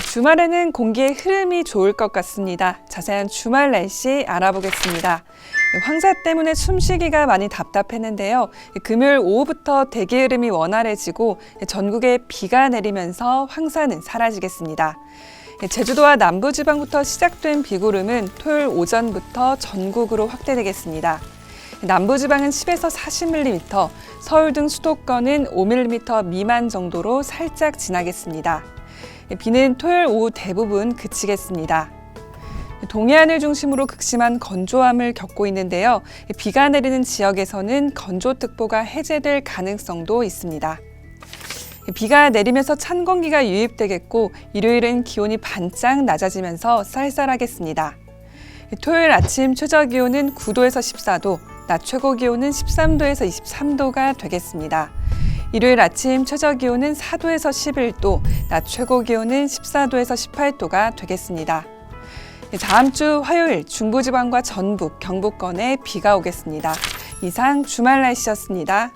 주말에는 공기의 흐름이 좋을 것 같습니다. 자세한 주말 날씨 알아보겠습니다. 황사 때문에 숨쉬기가 많이 답답했는데요. 금요일 오후부터 대기 흐름이 원활해지고 전국에 비가 내리면서 황사는 사라지겠습니다. 제주도와 남부지방부터 시작된 비구름은 토요일 오전부터 전국으로 확대되겠습니다. 남부지방은 10에서 40mm, 서울 등 수도권은 5mm 미만 정도로 살짝 지나겠습니다. 비는 토요일 오후 대부분 그치겠습니다. 동해안을 중심으로 극심한 건조함을 겪고 있는데요. 비가 내리는 지역에서는 건조특보가 해제될 가능성도 있습니다. 비가 내리면서 찬 공기가 유입되겠고 일요일은 기온이 반짝 낮아지면서 쌀쌀하겠습니다. 토요일 아침 최저 기온은 9도에서 14도, 낮 최고 기온은 13도에서 23도가 되겠습니다. 일요일 아침 최저 기온은 4도에서 11도, 낮 최고 기온은 14도에서 18도가 되겠습니다. 다음 주 화요일 중부지방과 전북, 경북권에 비가 오겠습니다. 이상 주말 날씨였습니다.